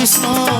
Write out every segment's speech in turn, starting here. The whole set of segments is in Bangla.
Krishna.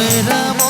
为了梦。